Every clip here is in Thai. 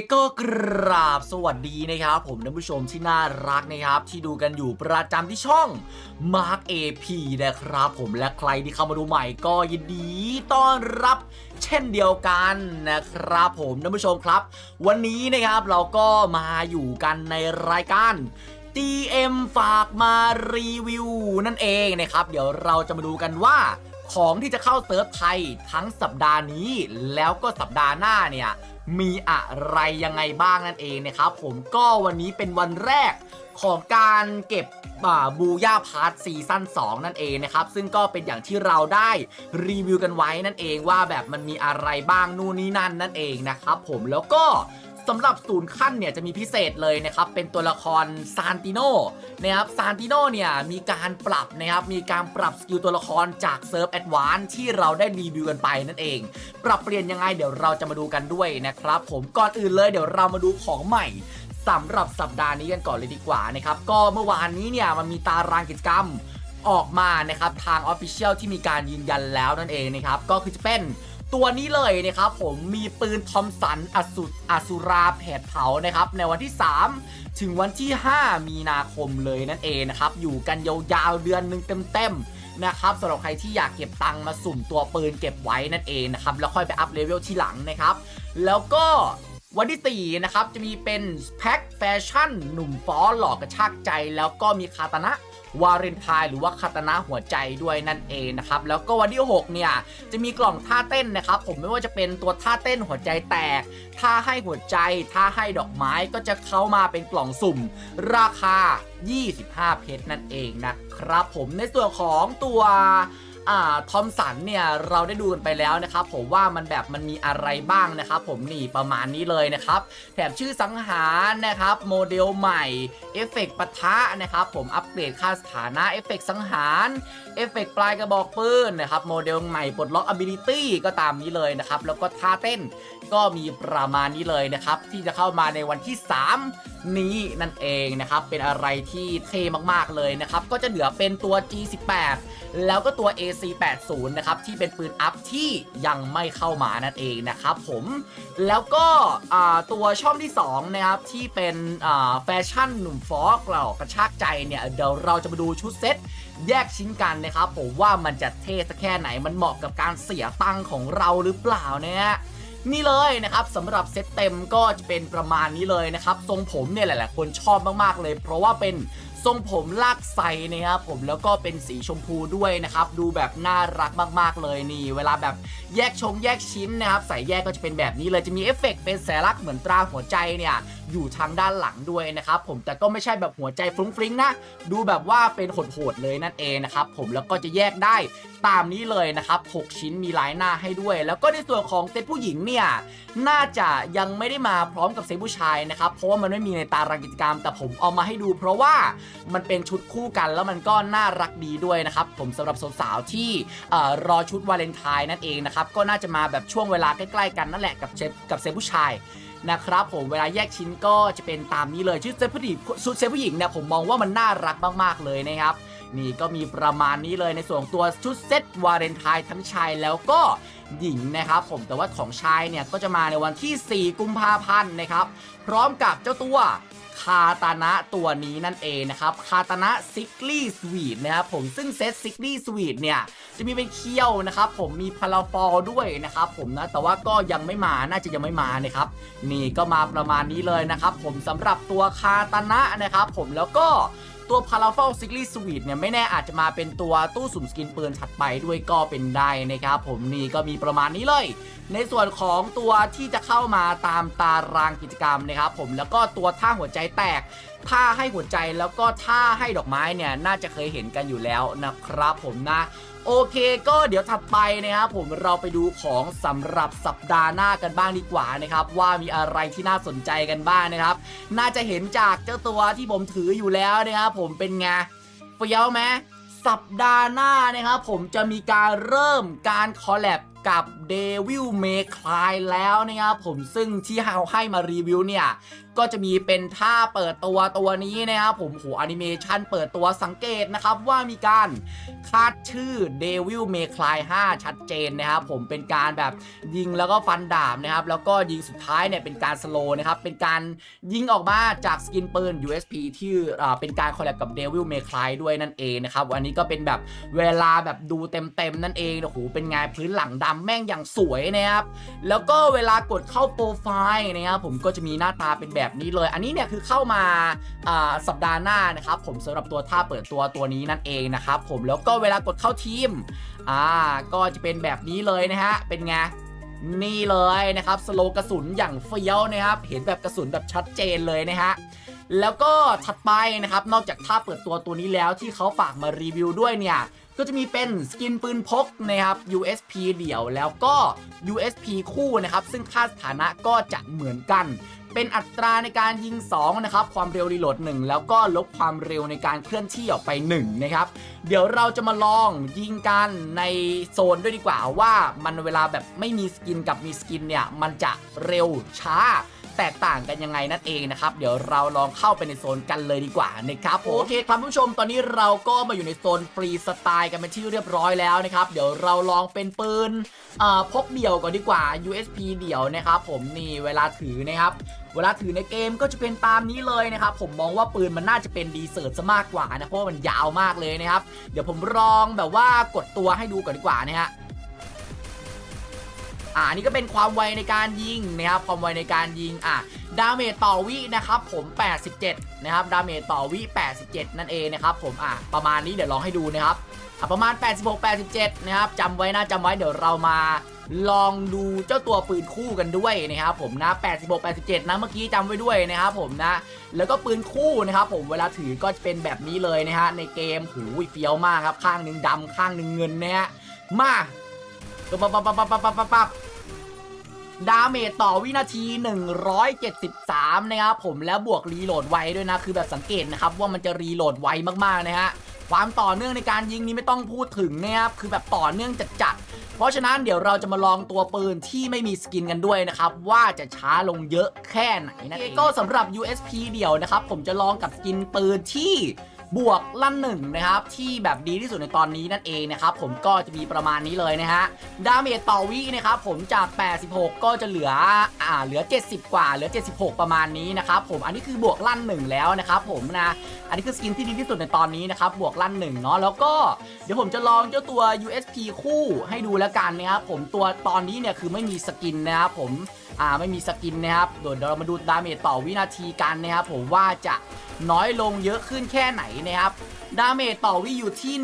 ก็กราบสวัสดีนะครับ ผมท่านผู้ชมที่น่ารักนะครับ ที่ดูกันอยู่ประจำที่ช่อง Mark AP นะครับ ผมและใครที่เข้ามาดูใหม่ก็ยินดีต้อนรับเช่นเดียวกันนะครับ ผมท่านผู้ชมครับ วันนี้นะครับเราก็มาอยู่กันในรายการ DM ฝากมารีวิวนั่นเองนะครับ เดี๋ยวเราจะมาดูกันว่าของที่จะเข้าเซิร์ฟไทยทั้งสัปดาห์นี้ แล้วก็สัปดาห์หน้าเนี่ย มีอะไรยังไงบ้างนั่นเองนะครับผมก็วันนี้เป็นวันแรกของการเก็บอ่าบูย่าพาร์ทซีซั่น2 นั่นเองนะครับ ซึ่งก็เป็นอย่างที่เราได้รีวิวกันไว้นั่นเองว่าแบบมันมีอะไรบ้างนู่นนี่นั่นนั่นเองนะครับผมแล้วก็ สำหรับศูนย์ขั้นเนี่ยจะมีพิเศษเลยนะครับ เป็นตัวละครซานติโนนะครับซานติโนเนี่ยมีการปรับนะครับมีการปรับสกิลตัวละครจากเซิร์ฟแอดวานที่เราได้รีวิวกันไปนั่นเอง ปรับเปลี่ยนยังไงเดี๋ยวเราจะมาดูกันด้วยนะครับ ผมก่อนอื่นเลยเดี๋ยวเรามาดูของใหม่สำหรับสัปดาห์นี้กันก่อนเลยดีกว่านะครับก็เมื่อวานนี้เนี่ยมันมีตารางกิจกรรมออกมานะครับทาง Official ที่มีการยืนยันแล้วนั่นเองนะครับก็คือจะเป็น ตัวนี้เลยนะครับผมมีปืนทอมสันอสุอสุราแผดเผานะครับในวันที่ 3 ถึงวันที่ 5 มีนาคมเลยนั่นเองนะครับอยู่กันยาวๆเดือนหนึ่งเต็มๆนะครับสำหรับใครที่อยากเก็บตังค์มาสุ่มตัวปืนเก็บไว้นั่นเองนะครับแล้วค่อยไปอัพเลเวลที่หลังนะครับแล้วก็ วันที่ 4 นะครับ จะมีเป็นแพ็คแฟชั่น หนุ่มฟอหลอกกระชากใจ แล้วก็มีคาตานะวาเรนไทน์หรือว่าคาตานะหัวใจด้วยนั่นเองนะครับ แล้วก็วันที่ 6 เนี่ย จะมีกล่องท่าเต้นนะครับ ผมไม่ว่าจะเป็นตัวท่าเต้นหัวใจแตกท่าให้หัวใจท่าให้ดอกไม้ก็จะเข้ามาเป็นกล่องสุ่ม ราคา 25 เพชรนั่นเองนะครับ ผมในส่วนของตัว อ่าทอมสันเนี่ยเราได้ดูกันไปแล้วนะครับผมว่ามันแบบมันมีอะไรบ้างนะครับผมนี่ประมาณนี้เลยนะครับแถมชื่อสังหารนะครับโมเดลใหม่เอฟเฟกต์ปะทะนะครับผมอัปเกรดค่าสถานะเอฟเฟกต์สังหารเอฟเฟกต์ปลายกระบอกปืนนะครับโมเดลใหม่ปลดล็อก ability ก็ตามนี้เลยนะครับแล้วก็ท่าเต้นก็มีประมาณนี้เลยนะครับที่จะเข้ามาในวันที่ 3 นี้นั่นเองนะครับเป็นอะไรที่เท่มากๆเลยนะครับก็จะเหลือเป็นตัว G18 แล้วก็ตัว AC80 นะครับที่เป็นปืนอัพที่ยังไม่เข้ามานั่นเองนะครับผมแล้วก็ตัวช่องที่2นะครับที่เป็นแฟชั่นหนุ่มฟอกเรากระชากใจเนี่ยเดี๋ยวเราจะมาดูชุดเซ็ตแยกชิ้นกันนะครับผมว่ามันจะเท่สักแค่ไหนมันเหมาะกับการเสียตังค์ของเราหรือเปล่าเนี่ย นี่เลยนะครับสำหรับเซตเต็มก็จะเป็นประมาณนี้เลยนะครับ ทรงผมเนี่ยหลายๆคนชอบมากๆเลย เพราะว่าเป็นทรงผมลากไซนะครับผมแล้วก็เป็นสีชมพูด้วยนะครับ ดูแบบน่ารักมากๆเลยนี่ เวลาแบบแยกชงแยกชิ้นนะครับ ใส่แยกก็จะเป็นแบบนี้เลยจะมีเอฟเฟกต์เป็นแสลักษณ์เหมือนตราหัวใจเนี่ยอยู่ทางด้านหลังด้วยนะครับผมแต่ก็ไม่ใช่แบบหัวใจฟรุ้งฟริ้งนะ ดูแบบว่าเป็นโหดๆเลยนั่นเองนะครับผมแล้วก็จะแยกได้ตามนี้เลยนะครับ 6 ชิ้นมีลายหน้าให้ด้วย แล้วก็ในส่วนของเซตผู้หญิงเนี่ยน่าจะยังไม่ได้มาพร้อมกับเซตผู้ชายนะครับ เพราะว่ามันไม่มีในตารางกิจกรรม แต่ผมเอามาให้ดู เพราะว่ามันเป็นชุดคู่กันแล้วมันก็น่ารักดีด้วยนะครับ ผมสำหรับสาวๆที่รอชุดวาเลนไทน์นั่นเองนะครับ ก็น่าจะมาแบบช่วงเวลาใกล้ๆกันนั่นแหละกับเซตกับเซตผู้ชาย นะครับผมเวลาแยกชิ้นก็จะเป็นตามนี้เลยชุดเซฟผู้หญิงชุดเซฟผู้หญิงเนี่ยผมมองว่ามันน่ารักมากๆเลยนะครับ นี่ก็มีประมาณนี้เลยในส่วนตัวชุดเซตวาเลนไทน์ทั้งชายแล้วก็หญิงนะครับผมแต่ว่าของชายเนี่ยก็จะมาในวันที่ 4 กุมภาพันธ์นะครับ พร้อมกับเจ้าตัวคาตานะตัวนี้นั่นเองนะครับคาตานะซิกลี่สวีทนะครับผมซึ่งเซตซิกลี่สวีทเนี่ย จะมีเป็นเคี้ยวนะครับผมมีพาราฟอลด้วยนะครับผมนะ แต่ว่าก็ยังไม่มาน่าจะยังไม่มานะครับ นี่ก็มาประมาณนี้เลยนะครับผมสำหรับตัวคาตานะนะครับผมแล้วก็ ตัวพาราฟลซิกลี่สวีดเนี่ยไม่แน่อาจจะมาเป็นตัวตู้สุ่มสกินปืนถัดไปด้วยก็เป็นได้นะครับผมนี่ก็มีประมาณนี้เลย ในส่วนของตัวที่จะเข้ามาตามตารางกิจกรรมนะครับผมแล้วก็ตัวท่าหัวใจแตก ท่าให้หัวใจแล้วก็ท่าให้ดอกไม้เนี่ยน่าจะเคยเห็นกันอยู่แล้วนะครับผมนะโอเคก็เดี๋ยวถัดไปนะครับผมเราไปดูของสำหรับสัปดาห์หน้ากันบ้างดีกว่านะครับว่ามีอะไรที่น่าสนใจกันบ้างนะครับ น่าจะเห็นจากเจ้าตัวที่ผมถืออยู่แล้วนะครับผมเป็นไงเฟี้ยวไหมสัปดาห์หน้านะครับผมจะมีการเริ่มการคอลแลบ กับ Devil May Cry แล้วนะครับผมซึ่งที่เราให้มารีวิวเนี่ย ก็จะมีเป็นท่าเปิดตัวตัวนี้นะครับผมโหแอนิเมชันเปิดตัวสังเกตนะครับว่ามีการคาดชื่อ Devil May Cry 5ชัดเจนนะครับผมเป็นการแบบยิงแล้วก็ฟันดาบนะครับ แล้วก็ยิงสุดท้ายเนี่ยเป็นการสโลนะครับ เป็นการยิงออกมาจากสกินปืน USP ที่เป็นการคอลแลบกับ Devil May Cry ด้วยนั่นเองนะครับอันนี้ก็เป็นแบบเวลาแบบดูเต็มๆนั่นเองโอ้โหเป็นไงพื้นหลังดำแม่งอย่างสวยนะครับแล้วก็เวลากดเข้าโปรไฟล์นะครับผมก็จะมีหน้าตาเป็นแบบนี้เลย อันนี้เนี่ยคือเข้ามาสัปดาห์หน้านะครับผมสำหรับตัวท่าเปิดตัวตัวนี้นั่นเองนะครับผมแล้วก็เวลากดเข้าทีมอ่าก็จะเป็นแบบนี้เลยนะฮะเป็นไงนี่เลยนะครับสโลกระสุนอย่างเฟี้ยวนะครับเห็นแบบกระสุนแบบชัดเจนเลยนะฮะ แล้วก็ถัดไปนะครับนอกจากท่าเปิดตัวตัวนี้แล้วที่เขาฝากมารีวิวด้วยเนี่ยก็จะมีเป็นสกินปืนพกนะครับ USP เดี่ยวแล้วก็ USP คู่นะครับซึ่งค่าสถานะก็จะเหมือนกัน เป็นอัตราในการยิง2นะครับความเร็วรีโหลด 1 แล้วก็ลบความเร็วในการเคลื่อนที่ออกไป1นะครับเดี๋ยวเราจะมาลองยิงกันในโซนด้วยดีกว่าว่ามันเวลาแบบไม่มีสกินกับมีสกินเนี่ยมันจะเร็วช้า แตกต่างกันยังไงนั่นเองนะครับ เดี๋ยวเราลองเข้าไปในโซนกันเลยดีกว่านะครับโอเคครับผู้ชมตอนนี้เราก็มาอยู่ในโซนฟรีสไตล์กันเป็นที่เรียบร้อยแล้วนะครับ เดี๋ยวเราลองเป็นปืนอ่าพกเดี่ยวก่อนดีกว่า USP เดี่ยวนะครับ ผมนี่เวลาถือนะครับเวลาถือในเกมก็จะเป็นตามนี้เลยนะครับผมมองว่าปืนมันน่าจะเป็นดีเซิร์ตซะมากกว่านะเพราะว่ามันยาวมากเลยนะครับ เดี๋ยวผมลองแบบว่ากดตัวให้ดูก่อนดีกว่านะฮะ อ่านี่ก็เป็นความไวในการยิงนะครับความไวในการยิงอะดาเมจต่อวินะครับผม 87 นะครับดาเมจต่อวิ 87 นั่นเองนะครับผมอะประมาณนี้เดี๋ยวลองให้ดูนะครับอะประมาณ 86 87 นะครับจำไว้นะจำไว้เดี๋ยวเรามาลองดูเจ้าตัวปืนคู่กันด้วยนะครับผมนะ 86 87 นะเมื่อกี้จำไว้ด้วยนะครับผมนะ แล้วก็ปืนคู่นะครับผมเวลาถือก็จะเป็นแบบนี้เลยนะฮะในเกมหูยเฟี้ยวมากครับข้างหนึ่งดำข้างหนึ่งเงินนะฮะมา ปั๊บปั๊บปั๊บปั๊บปั๊บปั๊บปับดาเมจต่อวินาที 173 นะครับผมแล้วบวกรีโหลดไวด้วยนะ คือแบบสังเกตนะครับว่ามันจะรีโหลดไวมากๆนะฮะความต่อเนื่องในการยิงนี้ไม่ต้องพูดถึงนะครับคือแบบต่อเนื่องจัดๆเพราะฉะนั้นเดี๋ยวเราจะมาลองตัวปืนที่ไม่มีสกินกันด้วยนะครับ ว่าจะช้าลงเยอะแค่ไหนนะก็สำหรับ USP เดี่ยวนะครับ ผมจะลองกับสกินปืนที่ บวกลั่นหนึ่งนะครับที่แบบดีที่สุดในตอนนี้นั่นเองนะครับผมก็จะมีประมาณนี้เลยนะฮะดาเมจต่อวินะครับผมจาก 86 ก็จะเหลืออ่าเหลือ 70 กว่าเหลือ 76 ประมาณนี้นะครับผมอันนี้คือบวกลั่นหนึ่งแล้วนะครับผมนะอันนี้คือสกินที่ดีที่สุดในตอนนี้นะครับบวกลั่นหนึ่งเนาะแล้วก็เดี๋ยวผมจะลองเจ้าตัว USP คู่ให้ดูแล้วกันนะครับผมตัวตอนนี้เนี่ยคือไม่มีสกินนะครับผม อ่าไม่มีสกินนะครับเดี๋ยวเรามาดูดาเมจต่อวินาทีกันนะครับผมว่าจะน้อยลงเยอะขึ้นแค่ไหนนะครับดาเมจต่อวิอยู่ที่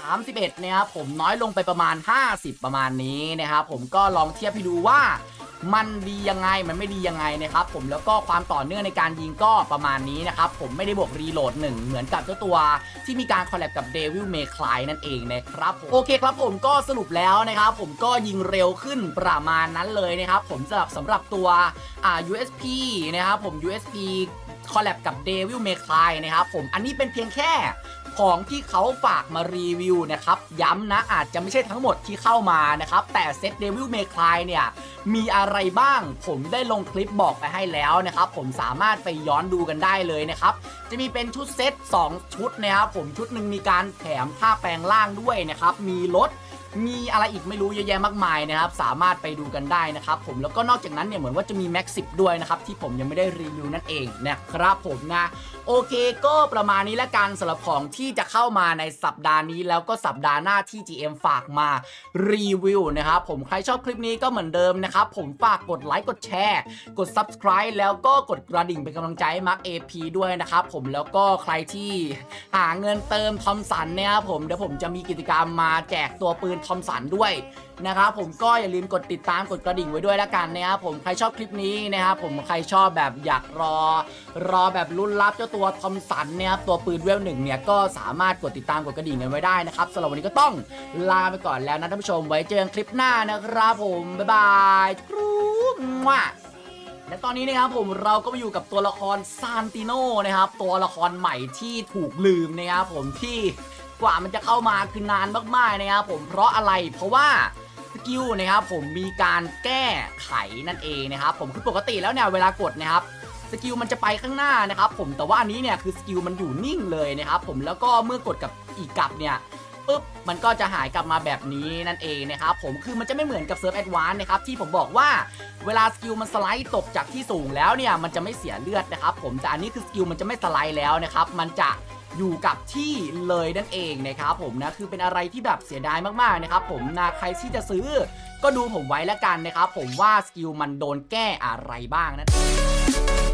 131นะครับผมน้อยลงไปประมาณ 50 ประมาณนี้นะครับผมก็ลองเทียบให้ดูว่า มันดียังไงมันไม่ดียังไงนะครับผมแล้วก็ความต่อเนื่องในการยิงก็ประมาณนี้นะครับผมไม่ได้บวกรีโหลดหนึ่งเหมือนกับเจ้าตัวที่มีการคอลแลบกับเดวิลเมคลายนั่นเองนะครับผมโอเคครับผมก็สรุปแล้วนะครับผมก็ยิงเร็วขึ้นประมาณนั้นเลยนะครับผมสำหรับสำหรับตัวอ่า USP นะครับผม USP คอลแลบกับ Devil May Cry นะครับผมอันนี้เป็นเพียงแค่ของที่เขาฝากมารีวิวนะครับ ย้ำนะอาจจะไม่ใช่ทั้งหมดที่เข้ามานะครับ แต่เซต Devil May Cry เนี่ยมีอะไรบ้างผมได้ลงคลิปบอกไปให้แล้วนะครับ ผมสามารถไปย้อนดูกันได้เลยนะครับ จะมีเป็นชุดเซต2 ชุดนะครับผมชุดหนึ่งมีการแถมท่าแปลงร่างด้วยนะครับ มีรถ มีอะไรอีกไม่รู้เยอะแยะมากมายนะครับ สามารถไปดูกันได้นะครับผมแล้วก็นอกจากนั้นเนี่ยเหมือนว่าจะมีแม็กซิบด้วยนะครับ ที่ผมยังไม่ได้รีวิวนั่นเองนะครับผมนะโอเค ก็ประมาณนี้ละกันสำหรับของที่จะเข้ามาในสัปดาห์นี้ แล้วก็สัปดาห์หน้าที่ GM ฝากมารีวิวนะครับผมใครชอบคลิปนี้ก็เหมือนเดิมนะครับผมฝากกดไลค์กดแชร์กด Subscribe แล้วก็กดกระดิ่งเป็นกำลังใจให้มาร์ค AP ด้วยนะครับผมแล้วก็ใครที่หาเงินเติมทอมสันเนี่ยครับผมเดี๋ยวผมจะมีกิจกรรมมาแจกตัวปืนทอมสันด้วยนะครับผมก็อย่าลืมกดติดตามกดกระดิ่งไว้ด้วยละกันนะครับผมใครชอบคลิปนี้นะครับผมใครชอบแบบอยากรอ รอแบบลุ้นรับเจ้าตัวทอมสันเนี่ยครับตัวปืนเวลหนึ่งเนี่ยก็สามารถกดติดตามกดกระดิ่งกันไว้ได้นะครับสำหรับวันนี้ก็ต้องลาไปก่อนแล้วนะท่านผู้ชมไว้เจอกันคลิปหน้านะครับผมบ๊ายบายกรู๊ดมั่วและตอนนี้นะครับผมเราก็มาอยู่กับตัวละครซานติโนนะครับตัวละครใหม่ที่ถูกลืมนะครับผมที่ กว่ามันจะเข้ามาคือนานมากๆนะครับผมเพราะอะไรเพราะว่าสกิลนะครับผมมีการแก้ไขนั่นเองนะครับผมคือปกติแล้วเนี่ยเวลากดนะครับสกิลมันจะไปข้างหน้านะครับผมแต่ว่าอันนี้เนี่ยคือสกิลมันอยู่นิ่งเลยนะครับผมแล้วก็เมื่อกดกับอีกกับเนี่ยปุ๊บมันก็จะหายกลับมาแบบนี้นั่นเองนะครับผมคือมันจะไม่เหมือนกับเซิร์ฟแอดวานนะครับที่ผมบอกว่าเวลาสกิลมันสไลด์ตกจากที่สูงแล้วเนี่ยมันจะไม่เสียเลือดนะครับผมแต่อันนี้คือสกิลมันจะไม่สไลด์แล้วนะครับมันจะ อยู่กับที่เลยนั่นเองนะครับผมนะคือเป็นอะไรที่แบบเสียดายมากๆนะครับผมนะใครที่จะซื้อ ก็ดูผมไว้แล้วกันนะครับผมว่าสกิลมันโดนแก้อะไรบ้างนั่นเอง